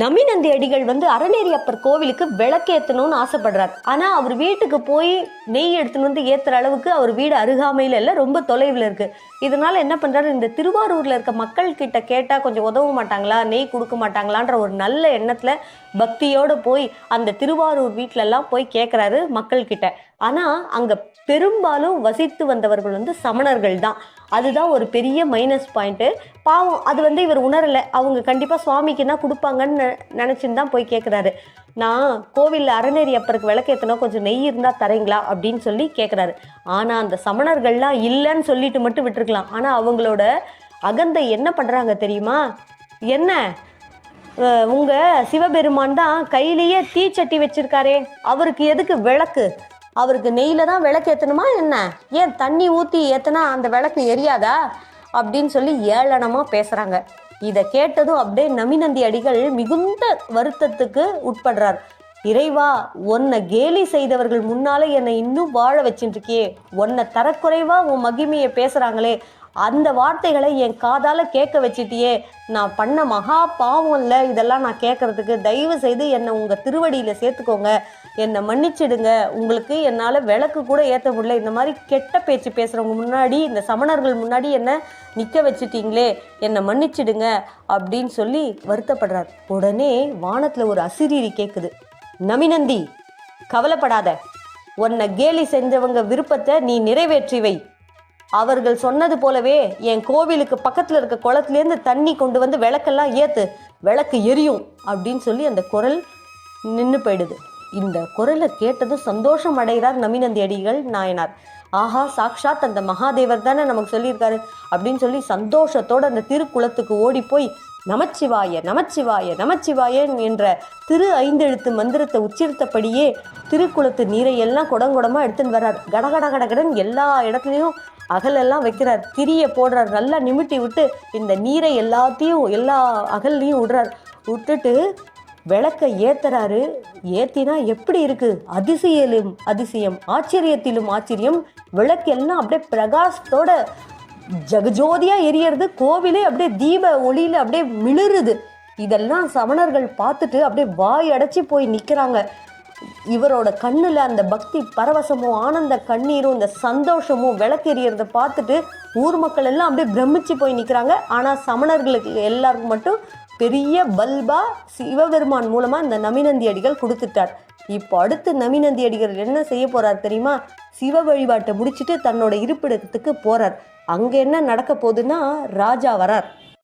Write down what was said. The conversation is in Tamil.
நமிநந்தி அடிகள் வந்து அறநேரி அப்பர் கோவிலுக்கு விளக்கேற்றணும்னு ஆசைப்படுறார். ஆனால் அவர் வீட்டுக்கு போய் நெய் எடுத்துன்னு வந்து ஏற்றுற அளவுக்கு அவர் வீடு அருகாமையில் இல்லை ரொம்ப தொலைவில் இருக்குது இதனால் என்ன பண்ணுறாரு இந்த திருவாரூரில் இருக்க மக்கள் கிட்ட கேட்டால் கொஞ்சம் உதவ மாட்டாங்களா நெய் கொடுக்க மாட்டாங்களான்ற ஒரு நல்ல எண்ணத்தில் பக்தியோடு போய் அந்த திருவாரூர் வீட்டிலலாம் போய் கேட்குறாரு மக்கள்கிட்ட. ஆனால் அங்கே பெரும்பாலும் வசித்து வந்தவர்கள் வந்து சமணர்கள் தான். அதுதான் ஒரு பெரிய மைனஸ் பாயிண்ட்டு பாவம் அது வந்து இவர் உணரலை. அவங்க கண்டிப்பாக சுவாமிக்குன்னா கொடுப்பாங்கன்னு நினச்சின்னு தான் போய் கேட்குறாரு நான் கோவிலில் அறநேரி அப்பருக்கு விளக்கேற்றணும் கொஞ்சம் நெய் இருந்தால் தரீங்களா? அப்படின்னு சொல்லி கேட்குறாரு ஆனால் அந்த சமணர்கள்லாம் இல்லைன்னு சொல்லிட்டு மட்டும் விட்டுருக்கலாம். ஆனால் அவங்களோட அகந்தை என்ன பண்ணுறாங்க தெரியுமா? என்ன? உங்கள் சிவபெருமான் தான் கையிலேயே தீச்சட்டி வச்சிருக்காரே. அவருக்கு எதுக்கு விளக்கு? அவருக்கு நெய்யில் தான் விளக்கு ஏற்றணுமா என்ன? ஏன் தண்ணி ஊற்றி ஏற்றினா அந்த விளக்கு எரியாதா? அப்படின்னு சொல்லி ஏளனமாக பேசுகிறாங்க இதை கேட்டதும் அப்படியே நமிநந்தி அடிகள் மிகுந்த வருத்தத்துக்கு உட்படுறார். இறைவா உன்னை கேலி செய்தவர்கள் முன்னாலே என்னை இன்னும் வாழ வச்சுட்டு இருக்கியே உன்னை தரக்குறைவா உன் மகிமையை பேசுகிறாங்களே அந்த வார்த்தைகளை என் காதால் கேட்க வச்சிட்டியே. நான் பண்ண மகா பாவம் இல்லை. இதெல்லாம் நான் கேட்கறதுக்கு தயவு செய்து என்னை உங்கள் திருவடியில் சேர்த்துக்கோங்க. என்னை மன்னிச்சிடுங்க. உங்களுக்கு என்னால் விளக்கு கூட ஏற்ற முடியல. இந்த மாதிரி கெட்ட பேச்சு பேசுகிறவங்க முன்னாடி இந்த சமணர்கள் முன்னாடி என்னை நிற்க வச்சுட்டிங்களே என்னை மன்னிச்சிடுங்க அப்படின்னு சொல்லி வருத்தப்படுறார். உடனே வானத்தில் ஒரு அசிரீரி கேட்குது நமிநந்தி கவலைப்படாத. உன்னை கேலி செஞ்சவங்க விருப்பத்தை நீ நிறைவேற்றி வை. அவர்கள் சொன்னது போலவே என் கோவிலுக்கு பக்கத்தில் இருக்க குளத்துலேருந்து தண்ணி கொண்டு வந்து விளக்கெல்லாம் ஏத்து விளக்கு எரியும் அப்படின்னு சொல்லி அந்த குரல் நின்று போயிடுது. இந்த குரலை கேட்டதும் சந்தோஷம் அடைகிறார் நமிநந்தி அடிகள் நாயனார். ஆஹா சாக்ஷாத் அந்த மகாதேவர் தானே நமக்கு சொல்லியிருக்காரு அப்படின்னு சொல்லி சந்தோஷத்தோடு அந்த திருக்குளத்துக்கு ஓடி போய் நமச்சிவாய நமச்சிவாய நமச்சிவாய என்ற திரு ஐந்தெழுத்து மந்திரத்தை உச்சரித்தபடியே திருக்குளத்து நீரை எல்லாம் குடங்குடமாக எடுத்துன்னு வர்றார். கடகட கடகடன் எல்லா இடத்துலையும் அகலெல்லாம் வைக்கிறார். திரிய போடுறார். நல்லா நிமிட்டி விட்டு இந்த நீரை எல்லாத்தையும் எல்லா அகல்லையும் விடுறார். விட்டுட்டு விளக்கை ஏத்துறாரு. ஏத்தினா எப்படி இருக்கு? அதிசயிலும் அதிசயம் ஆச்சரியத்திலும் ஆச்சரியம். விளக்கு எல்லாம் அப்படியே பிரகாசத்தோட ஜகஜோதியா எரியறது. கோவிலே அப்படியே தீப ஒளியில அப்படியே மிளறுது இதெல்லாம் சமணர்கள் பார்த்துட்டு அப்படியே வாய் அடைச்சி போய் நிக்கிறாங்க. இவரோட கண்ணில் அந்த பக்தி பரவசமும் ஆனந்த கண்ணீரும் இந்த சந்தோஷமும் விளக்கெறியறத பார்த்துட்டு ஊர் மக்கள் எல்லாம் அப்படியே பிரமிச்சு போய் நிற்கிறாங்க ஆனால் சமணர்களுக்கு எல்லாருக்கும் மட்டும் பெரிய பல்பா சிவபெருமான் மூலமாக இந்த நமிநந்தி அடிகள் கொடுத்துட்டார். இப்போ அடுத்து நமிநந்தி அடிகள் என்ன செய்ய போகிறார் தெரியுமா? சிவ வழிபாட்டை முடிச்சிட்டு தன்னோட இருப்பிடத்துக்கு போகிறார் அங்கே என்ன நடக்க போகுதுன்னா ராஜா வரார்.